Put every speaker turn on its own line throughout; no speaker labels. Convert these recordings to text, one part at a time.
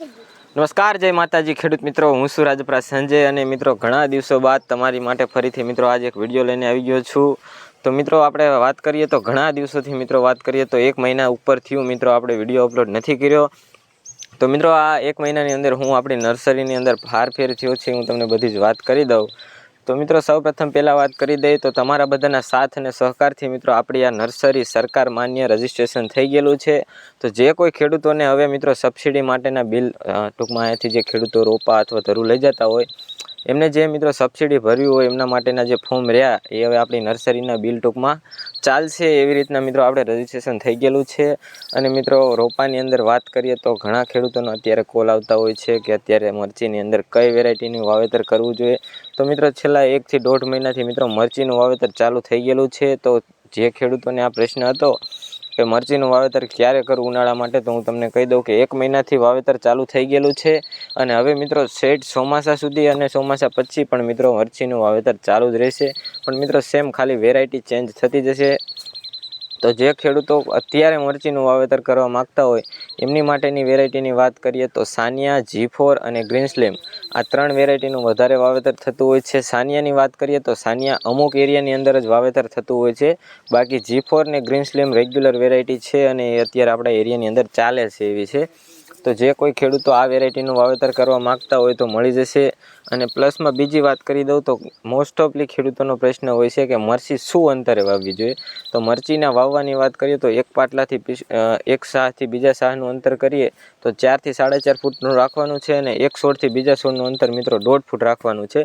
નમસ્કાર, જય માતાજી. ખેડૂત મિત્રો, હું છું રાજપરા સંજય અને મિત્રો, ઘણા દિવસો બાદ તમારી માટે ફરીથી મિત્રો આજે એક વીડિયો લઈને આવી ગયો છું. તો મિત્રો, આપણે વાત કરીએ તો ઘણા દિવસોથી મિત્રો વાત કરીએ તો એક મહિના ઉપર થયું મિત્રો આપણે વીડિયો અપલોડ નથી કર્યો. તો મિત્રો, આ એક મહિનાની અંદર હું આપણી નર્સરીની અંદર ફારફેર થયો છે, હું તમને બધી જ વાત કરી દઉં. તો મિત્રો સૌપ્રથમ પહેલાં વાત કરી દઈએ તો તમારા બધાના સાથ અને સહકારથી મિત્રો આપણી આ નર્સરી સરકાર માન્ય રજીસ્ટ્રેશન થઈ ગયેલું છે. તો જે કોઈ ખેડૂતોને હવે મિત્રો સબસિડી માટેના બિલ ટૂંકમાં અહીંયાથી જે ખેડૂતો રોપા અથવા ધરું લઈ જતા હોય એમને જે મિત્રો સબસિડી ભર્યું હોય એમના માટેના જે ફોર્મ રહ્યા, એ હવે આપણી નર્સરીના બિલ ટૂંકમાં ચાલશે એવી રીતના મિત્રો આપણે રજીસ્ટ્રેશન થઈ ગયેલું છે. અને મિત્રો રોપાની અંદર વાત કરીએ તો ઘણા ખેડૂતોનો અત્યારે કોલ આવતા હોય છે કે અત્યારે મરચીની અંદર કઈ વેરાયટીનું વાવેતર કરવું જોઈએ. તો મિત્રો છેલ્લા એકથી દોઢ મહિનાથી મિત્રો મરચીનું વાવેતર ચાલુ થઈ ગયેલું છે. તો જે ખેડૂતોને આ પ્રશ્ન હતો કે મરચીનું વાવેતર ક્યારે કરું ઉનાળા માટે, તો હું તમને કહી દઉં કે એક મહિનાથી વાવેતર ચાલુ થઈ ગયેલું છે. અને હવે મિત્રો શેઠ ચોમાસા સુધી અને ચોમાસા પછી પણ મિત્રો મરચીનું વાવેતર ચાલુ જ રહેશે. પણ મિત્રો સેમ ખાલી વેરાયટી ચેન્જ થતી જશે. તો જે ખેડૂતો અત્યારે મરચીનું વાવેતર કરવા માગતા હોય, એમની માટેની વેરાયટીની વાત કરીએ તો સાનિયા, જી ફોર અને ગ્રીન સ્લેમ. આ ત્રણ વેરાયટીનું વધારે વાવેતર થતું હોય છે. સાનિયાની વાત કરીએ તો સાનિયા અમુક એરિયાની અંદર જ વાવેતર થતું હોય છે. બાકી જી ફોર ને ગ્રીન સ્લેમ રેગ્યુલર વેરાયટી છે અને એ અત્યારે આપણા એરિયાની અંદર ચાલે છે એવી છે. તો જે કોઈ ખેડૂતો આ વેરાયટીનું વાવેતર કરવા માગતા હોય તો મળી જશે. અને પ્લસમાં બીજી વાત કરી દઉં તો મોસ્ટ ઓફલી ખેડૂતોનો પ્રશ્ન હોય છે કે મરચી શું અંતરે વાવવી જોઈએ? તો મરચીના વાવવાની વાત કરીએ તો એક પાટલાથી એક શાહથી બીજા શાહનું અંતર કરીએ તો ચારથી સાડા ચાર ફૂટનું રાખવાનું છે અને એક છોડથી બીજા છોડનું અંતર મિત્રો દોઢ ફૂટ રાખવાનું છે.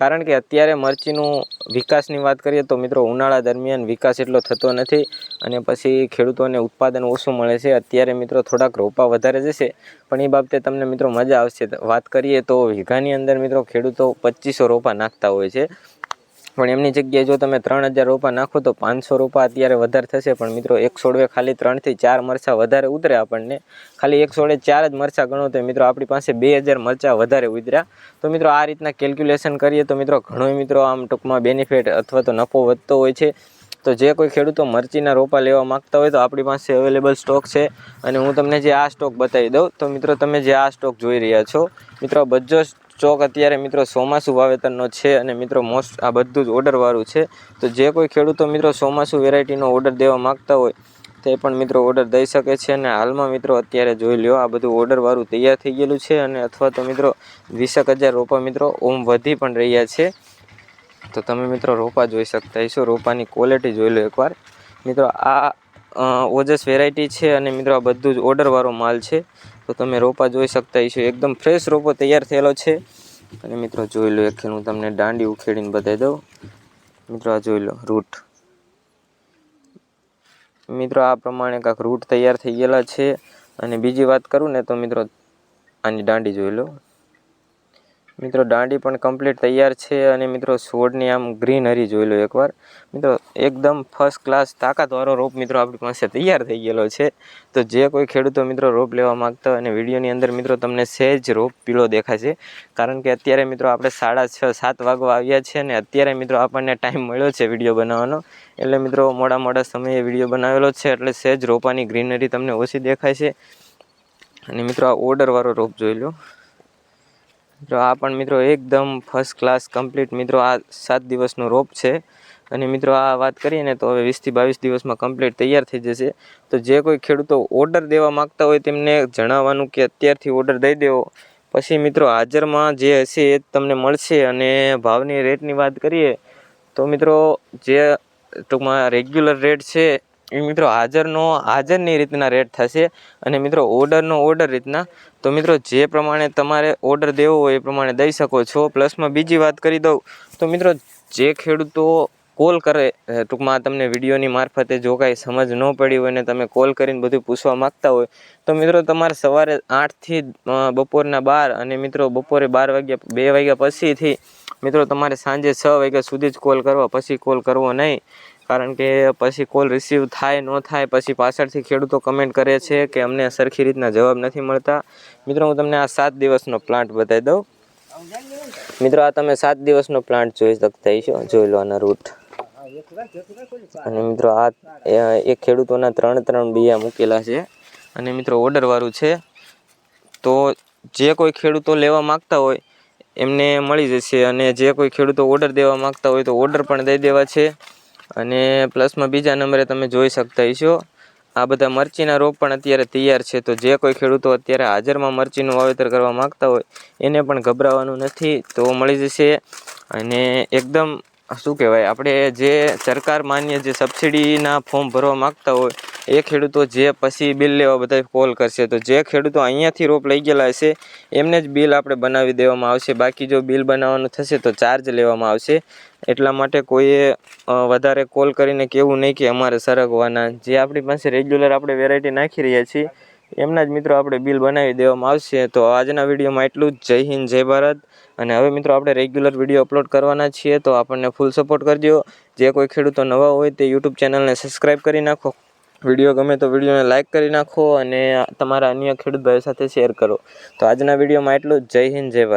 કારણ કે અત્યારે મરચીનું વિકાસની વાત કરીએ તો મિત્રો ઉનાળા દરમિયાન વિકાસ એટલો થતો નથી અને પછી ખેડૂતોને ઉત્પાદન ઓછું મળે છે. અત્યારે મિત્રો થોડાક રોપા વધારે જશે, પણ એ બાબતે તમને મિત્રો મજા આવશે. વાત કરીએ તો વીઘાની અંદર મિત્રો ખેડૂતો પચીસો રોપા નાખતા હોય છે. પણ એમની જગ્યાએ જો તમે ત્રણ હજાર રોપા નાખો તો પાંચસો રોપા અત્યારે વધારે થશે. પણ મિત્રો એક છોડવે ખાલી ત્રણથી ચાર મરચાં વધારે ઉતરે આપણને. ખાલી એક છોડે ચાર જ મરચાં ગણો તો મિત્રો આપણી પાસે બે હજાર મરચાં વધારે ઉતર્યા. તો મિત્રો આ રીતના કેલ્ક્યુલેશન કરીએ તો મિત્રો ઘણો મિત્રો આમ ટૂંકમાં બેનિફિટ અથવા તો નફો વધતો હોય છે. તો જે કોઈ ખેડૂતો મરચીના રોપા લેવા માંગતા હોય તો આપણી પાસે અવેલેબલ સ્ટોક છે. અને હું તમને જે આ સ્ટોક બતાવી દઉં. તો મિત્રો તમે જે આ સ્ટોક જોઈ રહ્યા છો, મિત્રો બધો સ્ટોક અત્યારે મિત્રો ચોમાસું વાવેતરનો છે અને મિત્રો મોસ્ટ આ બધું જ ઓર્ડરવાળું છે. તો જે કોઈ ખેડૂતો મિત્રો ચોમાસું વેરાયટીનો ઓર્ડર દેવા માગતા હોય, તે પણ મિત્રો ઓર્ડર દઈ શકે છે અને હાલમાં મિત્રો અત્યારે જોઈ લ્યો, આ બધું ઓર્ડરવાળું તૈયાર થઈ ગયેલું છે અને અથવા તો મિત્રો વીસેક હજાર રોપા મિત્રો ઓમ વધી પણ રહ્યા છે. તો તમે મિત્રો રોપા જોઈ શકતા હશો, રોપાની ક્વોલિટી જોઈ લો એકવાર. મિત્રો આ ઓજસ વેરાયટી છે અને મિત્રો આ બધું જ ઓર્ડરવાળો માલ છે. તો તમે રોપા જોઈ શકતા હશો. એકદમ ફ્રેશ રોપો તૈયાર થયેલો છે. અને મિત્રો જોઈ લો, એક હું તમને દાંડી ઉખેડીને બતાવી દઉં. મિત્રો આ જોઈ લો રૂટ મિત્રો આ પ્રમાણે કાંક રૂટ તૈયાર થઈ ગયેલા છે. અને બીજી વાત કરું ને તો મિત્રો આની દાંડી જોઈ લો. મિત્રો, દાંડી પણ કમ્પ્લીટ તૈયાર છે અને મિત્રો છોડની આમ ગ્રીનરી જોઈ લો એકવાર. મિત્રો, એકદમ ફર્સ્ટ ક્લાસ તાકાતવાળો રોપ મિત્રો આપણી પાસે તૈયાર થઈ ગયેલો છે. તો જે કોઈ ખેડૂતો મિત્રો રોપ લેવા માગતો અને વિડીયોની અંદર મિત્રો તમને સહેજ રોપ પીળો દેખાશે. કારણ કે અત્યારે મિત્રો આપણે સાડા છ, સાત વાગવા આવ્યા છે અને અત્યારે મિત્રો આપણને ટાઈમ મળ્યો છે વીડિયો બનાવવાનો. એટલે મિત્રો, મોડા મોડા સમયે વીડિયો બનાવેલો છે એટલે સહેજ રોપાની ગ્રીનરી તમને ઓછી દેખાય છે અને મિત્રો, આ ઓર્ડરવાળો રોપ જોઈ લો. મિત્રો, આ પણ મિત્રો એકદમ ફર્સ્ટ ક્લાસ કમ્પ્લીટ મિત્રો, આ સાત દિવસનો રોપ છે. અને મિત્રો, આ વાત કરીએ તો હવે વીસથી બાવીસ દિવસમાં કમ્પ્લીટ તૈયાર થઈ જશે. તો જે કોઈ ખેડૂતો ઓર્ડર દેવા માગતા હોય તેમને જણાવવાનું કે અત્યારથી ઓર્ડર દઈ દેવો. પછી મિત્રો, હાજરમાં જે હશે એ તમને મળશે. અને ભાવની રેટની વાત કરીએ તો મિત્રો, જે ટૂંકમાં રેગ્યુલર રેટ છે મિત્રો હાજરનો, હાજરની રીતના રેટ થશે અને મિત્રો ઓર્ડરનો ઓર્ડર રીતના, તો મિત્રો જે પ્રમાણે તમારે ઓર્ડર દેવો હોય એ પ્રમાણે દઈ શકો છો. પ્લસમાં બીજી વાત કરી દઉં, તો મિત્રો જે ખેડૂતો કોલ કરે ટૂંકમાં તમને વિડીયોની મારફતે જો કાંઈ સમજ ન પડી હોય ને તમે કોલ કરીને બધું પૂછવા માગતા હોય, તો મિત્રો તમારે સવારે આઠથી બપોરના બાર અને મિત્રો બપોરે બાર વાગ્યા, બે વાગ્યા પછીથી મિત્રો તમારે સાંજે છ વાગ્યા સુધી જ કોલ કરવા, પછી કોલ કરવો નહીં. કારણ કે પછી કોલ રિસીવ થાય, ન થાય, પછી પાછળથી ખેડૂતો કમેન્ટ કરે છે કે અમને સરખી રીતના જવાબ નથી મળતા. મિત્રો, હું તમને આ સાત દિવસનો પ્લાન્ટ બતાવી દઉં. મિત્રો, આ તમે સાત દિવસનો પ્લાન્ટ જોઈ શકતા હશો જોઈ લો આના રૂટ અને મિત્રો, આ એક ખેડૂતોના ત્રણ ત્રણ બિયા મૂકેલા છે. અને મિત્રો ઓર્ડરવાળું છે. તો જે કોઈ ખેડૂતો લેવા માગતા હોય, એમને મળી જશે. અને જે કોઈ ખેડૂતો ઓર્ડર દેવા માગતા હોય તો ઓર્ડર પણ દઈ દેવા છે. અને પ્લસમાં બીજા નંબરે તમે જોઈ શકતા હશો. આ બધા મરચીના રોપ પણ અત્યારે તૈયાર છે. તો જે કોઈ ખેડૂતો અત્યારે હાજરમાં મરચીનું વાવેતર કરવા માગતા હોય, એને પણ ગભરાવાનું નથી. તો મળી જશે. અને એકદમ શું કહેવાય? આપણે જે સરકાર માન્ય જે સબસિડીના ફોર્મ ભરવા માગતા હોય, એ ખેડૂતો જે પછી બિલ લેવા બધા કોલ કરશે. તો જે ખેડૂતો અહીંયાથી રોપ લઈ ગયેલા હશે, એમને જ બિલ આપણે બનાવી દેવામાં આવશે. બાકી જો બિલ બનાવવાનું થશે તો ચાર્જ લેવામાં આવશે. એટલા માટે કોઈએ વધારે કોલ કરીને કહેવું નહીં કે અમારે સરગવાના. જે આપણી પાસે રેગ્યુલર આપણે વેરાયટી નાખી રહ્યા છીએ એમના જ મિત્રો આપણે બિલ બનાવી દેવામાં આવશે. તો આજના વિડીયોમાં એટલું જ. જય હિન્દ, જય ભારત. અને હવે મિત્રો આપણે રેગ્યુલર વીડિયો અપલોડ કરવાના છીએ, તો આપણને ફૂલ સપોર્ટ કરજો. જે કોઈ ખેડૂતો નવા હોય તે યુટ્યુબ ચેનલને સબસ્ક્રાઈબ કરી નાખો. વીડિયો ગમે તો વિડીયોને લાઇક કરી નાખો અને તમારા અન્ય ખેડૂત ભાઈઓ સાથે શેર કરો. તો આજના વિડીયોમાં એટલું જ. જય હિન્દ, જય ભારત.